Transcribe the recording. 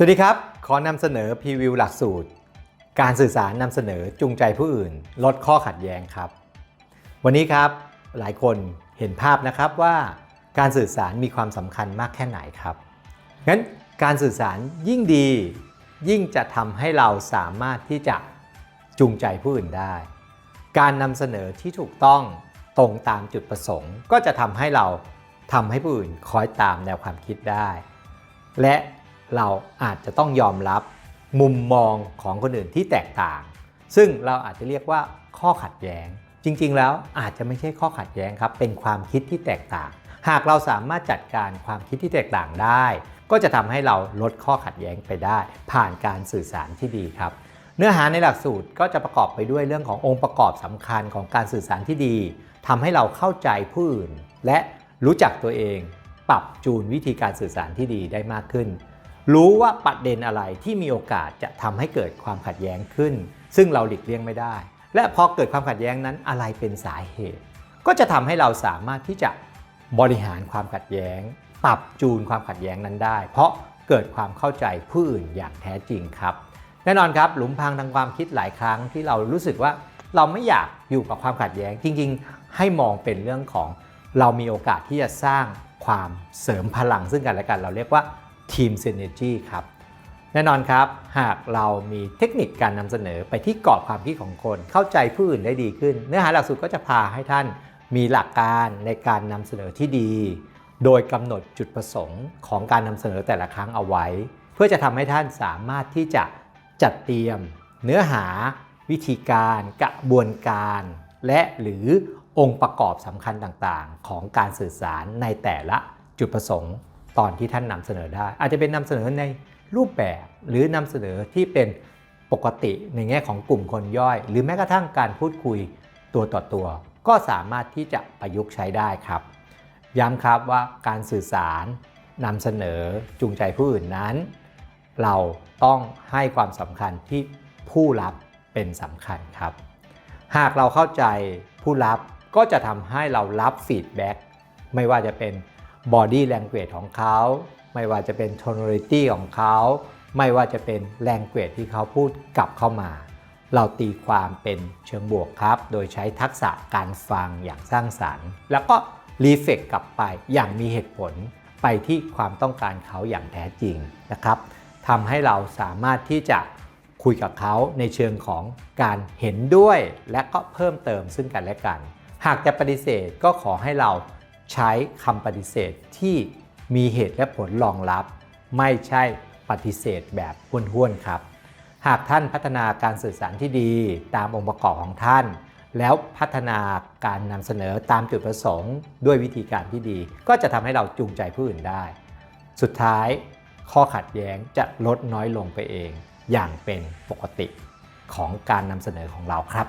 สวัสดีครับ ขอนำเสนอพรีวิวหลักสูตร การสื่อสารนำเสนอจูงใจผู้อื่น ลดข้อขัดแย้งครับ วันนี้ครับหลายคนเห็นภาพนะครับว่าการสื่อสารมีความสำคัญมากแค่ไหนครับ งั้นการสื่อสารยิ่งดี ยิ่งจะทำให้เราสามารถที่จะจูงใจผู้อื่นได้ การนำเสนอที่ถูกต้องตรงตามจุดประสงค์ ก็จะทำให้เราทำให้ผู้อื่นคอยตามแนวความคิดได้ และ เราอาจจะต้องยอมรับมุมมองของคนอื่นที่แตกต่าง ซึ่งเราอาจจะเรียกว่าข้อขัดแย้ง จริง ๆ แล้วอาจจะไม่ใช่ข้อขัดแย้งครับ เป็นความคิดที่แตกต่าง หากเราสามารถจัดการความคิดที่แตกต่างได้ ก็จะทำให้เราลดข้อขัดแย้งไปได้ ผ่านการสื่อสารที่ดีครับ เนื้อหาในหลักสูตรก็จะประกอบไปด้วยเรื่องขององค์ประกอบสำคัญของการสื่อสารที่ดีทำให้เราเข้าใจผู้อื่น และรู้จักตัวเอง ปรับจูนวิธีการสื่อสารที่ดีได้มากขึ้น รู้ว่าประเด็นอะไรที่มีโอกาสจะทำให้เกิดความขัดแย้งขึ้น ซึ่งเราหลีกเลี่ยงไม่ได้ และพอเกิดความขัดแย้งนั้นอะไรเป็นสาเหตุ ก็จะทำให้เราสามารถที่จะบริหารความขัดแย้ง ปรับจูนความขัดแย้งนั้นได้ เพราะเกิดความเข้าใจผู้อื่นอย่างแท้จริงครับ แน่นอนครับหลุมพรางทางความคิดหลายครั้งที่เรารู้สึกว่าเราไม่อยากอยู่กับความขัดแย้งจริง ๆ ให้มองเป็นเรื่องของเรามีโอกาสที่จะสร้างความเสริมพลังซึ่งกันและกัน เราเรียกว่า ทีม Synergy ครับ แน่นอนครับ หากเรามีเทคนิคการนำเสนอไปที่กรอบความคิดของคน เข้าใจผู้อื่นได้ดีขึ้น เนื้อหาหลักสูตรก็จะพาให้ท่านมีหลักการในการนำเสนอที่ดี โดยกำหนดจุดประสงค์ของการนำเสนอแต่ละครั้งเอาไว้ เพื่อจะทำให้ท่านสามารถที่จะจัดเตรียม เนื้อหา วิธีการกระบวนการ และหรือองค์ประกอบสำคัญต่างๆ ของการสื่อสารในแต่ละจุดประสงค์ ตอนที่ท่านนำเสนอได้ อาจจะเป็นนำเสนอในรูปแบบหรือนำเสนอที่เป็นปกติในแง่ของกลุ่มคนย่อย หรือแม้กระทั่งการพูดคุยตัวต่อตัว ก็สามารถที่จะประยุกต์ใช้ได้ครับ ย้ำครับว่าการสื่อสารนำเสนอจูงใจผู้อื่นนั้น เราต้องให้ความสำคัญที่ผู้รับเป็นสำคัญครับ หากเราเข้าใจผู้รับก็จะทำให้เรารับฟีดแบ็กไม่ว่าจะเป็น body language ของเขา ไม่ว่าจะเป็น tonality ของเขา ไม่ว่าจะเป็น language ที่เขาพูดกลับเข้ามา เราตีความเป็นเชิงบวกครับ โดยใช้ทักษะการฟังอย่างสร้างสรรค์ แล้วก็รีเฟกกลับไปอย่างมีเหตุผลไปที่ความต้องการเขาอย่างแท้จริงนะครับทำให้เราสามารถที่จะคุยกับเขาในเชิงของการเห็นด้วย และก็เพิ่มเติมซึ่งกันและกัน หากจะปฏิเสธก็ขอให้เรา ใช้คำปฏิเสธที่มีเหตุและผลรองรับ ไม่ใช่ปฏิเสธแบบห้วนๆครับ หากท่านพัฒนาการสื่อสารที่ดีตามองค์ประกอบของท่าน แล้วพัฒนาการนำเสนอตามจุดประสงค์ ด้วยวิธีการที่ดี ก็จะทำให้เราจูงใจผู้อื่นได้ สุดท้ายข้อขัดแย้งจะลดน้อยลงไปเอง อย่างเป็นปกติของการนำเสนอของเราครับ